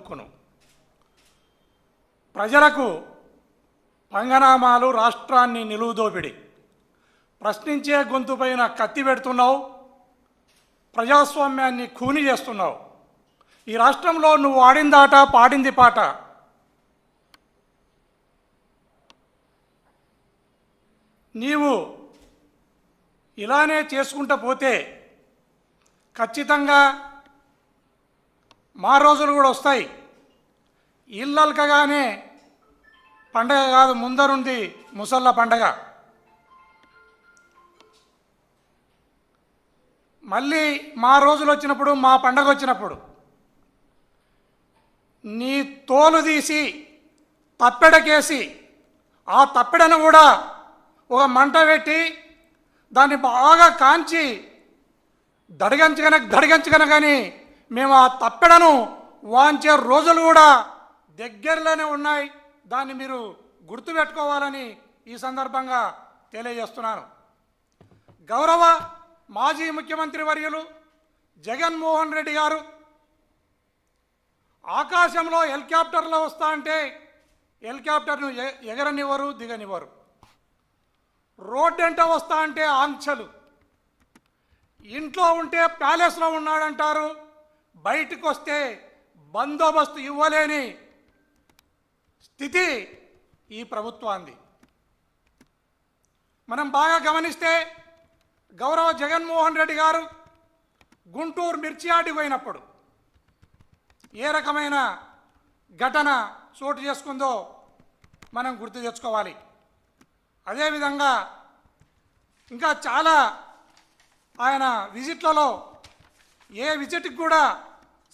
దుక్కును ప్రజలకు పంగనామాలు రాష్ట్రాన్ని నిలువుదోపిడి ప్రశ్నించే గొంతుపైన కత్తి పెడుతున్నావు. ప్రజాస్వామ్యాన్ని ఖూని చేస్తున్నావు. ఈ రాష్ట్రంలో నువ్వు ఆడిందాట పాడింది పాట. నీవు ఇలానే చేసుకుంటూ పోతే ఖచ్చితంగా మా రోజులు కూడా వస్తాయి. ఇల్లల్కగానే పండగ కాదు ముందరుంది ముసళ్ళ పండగ. మళ్ళీ మా రోజులు వచ్చినప్పుడు మా పండగ వచ్చినప్పుడు నీ తోలు తీసి తప్పెడకేసి ఆ తప్పెడను కూడా ఒక మంట పెట్టి దాన్ని బాగా కాంచి దడిగంచగన దడిగంచగన కానీ మేము ఆ తప్పెడను వాంచే రోజులు కూడా దగ్గరలోనే ఉన్నాయి. దాన్ని మీరు గుర్తుపెట్టుకోవాలని ఈ సందర్భంగా తెలియజేస్తున్నాను. గౌరవ మాజీ ముఖ్యమంత్రి వర్యులు జగన్మోహన్ రెడ్డి గారు ఆకాశంలో హెలికాప్టర్లో వస్తా అంటే హెలికాప్టర్ను ఎ- ఎగరనివ్వరు దిగనివ్వరు. రోడ్డు ఎంట వస్తా అంటే ఆంక్షలు. ఇంట్లో ఉంటే ప్యాలెస్లో ఉన్నాడంటారు. బయటకు వస్తే బందోబస్తు ఇవ్వలేని స్థితి ఈ ప్రభుత్వాన్ని మనం బాగా గమనిస్తే గౌరవ జగన్మోహన్ రెడ్డి గారు గుంటూరు మిర్చియాడి పోయినప్పుడు ఏ రకమైన ఘటన చోటు చేసుకుందో మనం గుర్తు తెచ్చుకోవాలి. అదేవిధంగా ఇంకా చాలా ఆయన విజిట్లలో ఏ విజిట్కి కూడా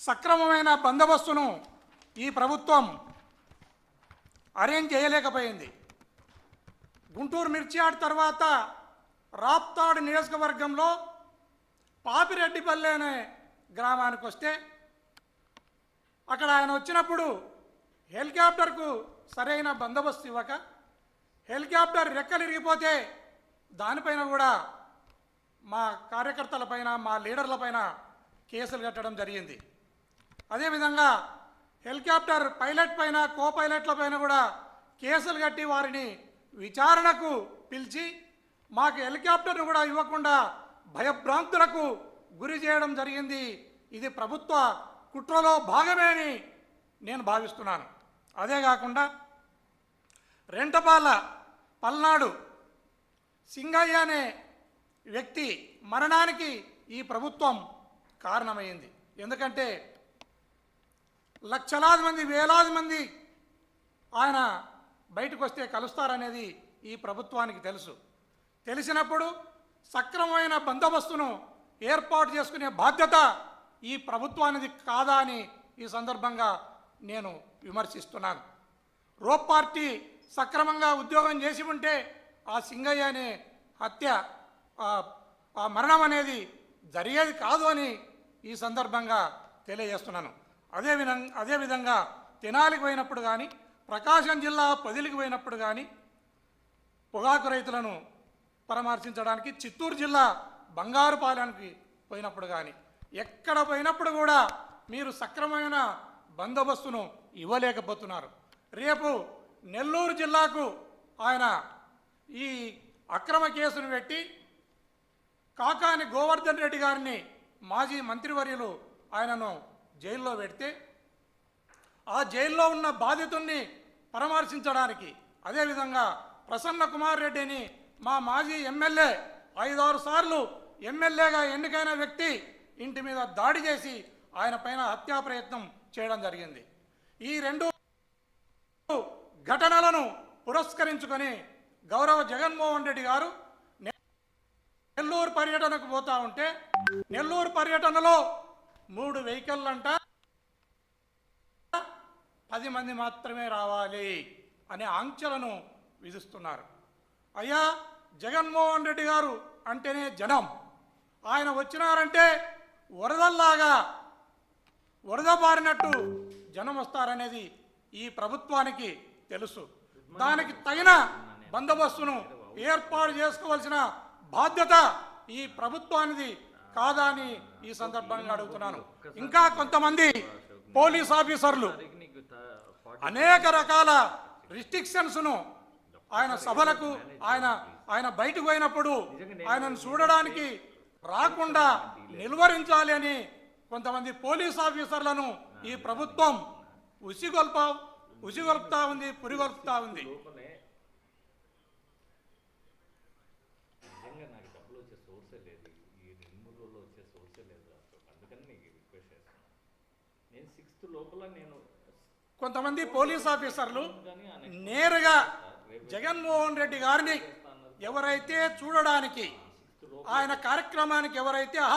సక్రమమైన బందోబస్తును ఈ ప్రభుత్వం అరేంజ్ చేయలేకపోయింది. గుంటూరు మిర్చియాడ్ తర్వాత రాప్తాడు నియోజకవర్గంలో పాపిరెడ్డిపల్లి అనే గ్రామానికి వస్తే అక్కడ ఆయన వచ్చినప్పుడు హెలికాప్టర్కు సరైన బందోబస్తు ఇవ్వక హెలికాప్టర్ రెక్కలు ఇరిగిపోతే దానిపైన కూడా మా కార్యకర్తలపైన మా లీడర్లపైన కేసులు కట్టడం జరిగింది. అదేవిధంగా హెలికాప్టర్ పైలట్ పైన కో పైలట్ల పైన కూడా కేసులు కట్టి వారిని విచారణకు పిలిచి మాకు హెలికాప్టర్ను కూడా ఇవ్వకుండా భయభ్రాంతులకు గురి చేయడం జరిగింది. ఇది ప్రభుత్వ కుట్రలో భాగమే అని నేను భావిస్తున్నాను. అదే కాకుండా రెంటపాల పల్నాడు సింగయ్య అనే వ్యక్తి మరణానికి ఈ ప్రభుత్వం కారణమైంది. ఎందుకంటే లక్షలాది మంది వేలాది మంది ఆయన బయటకు వస్తే కలుస్తారనేది ఈ ప్రభుత్వానికి తెలుసు. తెలిసినప్పుడు సక్రమమైన బందోబస్తును ఏర్పాటు చేసుకునే బాధ్యత ఈ ప్రభుత్వానిది కాదా అని ఈ సందర్భంగా నేను విమర్శిస్తున్నాను. రోప్ పార్టీ సక్రమంగా ఉద్యోగం చేసి ఉంటే ఆ సింగయ్య అనే హత్య ఆ- ఆ మరణం అనేది జరిగేది కాదు అని ఈ సందర్భంగా తెలియజేస్తున్నాను. అదే విధంగా అదేవిధంగా తినాలికి పోయినప్పుడు కానీ ప్రకాశం జిల్లా పదిలికి పోయినప్పుడు కానీ పొగాకు రైతులను పరామర్శించడానికి చిత్తూరు జిల్లా బంగారుపాలెంకి పోయినప్పుడు కానీ ఎక్కడ పోయినప్పుడు కూడా మీరు సక్రమమైన బందోబస్తును ఇవ్వలేకపోతున్నారు. రేపు నెల్లూరు జిల్లాకు ఆయన ఈ అక్రమ కేసును పెట్టి కాకాని గోవర్ధన్ రెడ్డి గారిని మాజీ మంత్రివర్యులు ఆయనను జైల్లో పెడితే ఆ జైల్లో ఉన్న బాధితుణ్ణి పరామర్శించడానికి అదేవిధంగా ప్రసన్న కుమార్ రెడ్డిని మా మాజీ ఎమ్మెల్యే ఐదారు సార్లు ఎమ్మెల్యేగా ఎన్నికైన వ్యక్తి ఇంటి మీద దాడి చేసి ఆయన పైన హత్యా ప్రయత్నం చేయడం జరిగింది. ఈ రెండు ఘటనలను పురస్కరించుకొని గౌరవ జగన్మోహన్ రెడ్డి గారు నెల్లూరు పర్యటనకు పోతా ఉంటే నెల్లూరు పర్యటనలో మూడు వెహికల్ అంట. పది మంది మాత్రమే రావాలి అనే ఆంక్షలను విధిస్తున్నారు. అయ్యా జగన్మోహన్ రెడ్డి గారు అంటేనే జనం. ఆయన వచ్చినారంటే వరదల్లాగా వరద పారినట్టు జనం వస్తారనేది ఈ ప్రభుత్వానికి తెలుసు. దానికి తగిన బందోబస్తును ఏర్పాటు చేసుకోవాల్సిన బాధ్యత ఈ ప్రభుత్వానిది కాదా అని ఈ సందర్భంగా అడుగుతున్నాను. ఇంకా కొంతమంది పోలీస్ ఆఫీసర్లు అనేక రకాల రిస్ట్రిక్షన్స్ను ఆయన సభలకు ఆయన ఆయన బయటకు పోయినప్పుడు ఆయనను చూడడానికి రాకుండా నిలువరించాలి అని కొంతమంది పోలీస్ ఆఫీసర్లను ఈ ప్రభుత్వం ఉసిగొల్ప ఉసిగొల్పుతా ఉంది పురిగొల్పుతా ఉంది లోపలే నిజంగా నాకు డబ్బులు సోర్సే లేదు. ఈ రోజులు వచ్చే సోర్సే లేదు అందుకని నీకు రిక్వెస్ట్ చేస్తాను నేను సిక్స్త్ లోపల నేను కొంతమంది పోలీస్ ఆఫీసర్లు నేరుగా జగన్మోహన్ రెడ్డి గారిని ఎవరైతే చూడడానికి ఆయన కార్యక్రమానికి ఎవరైతే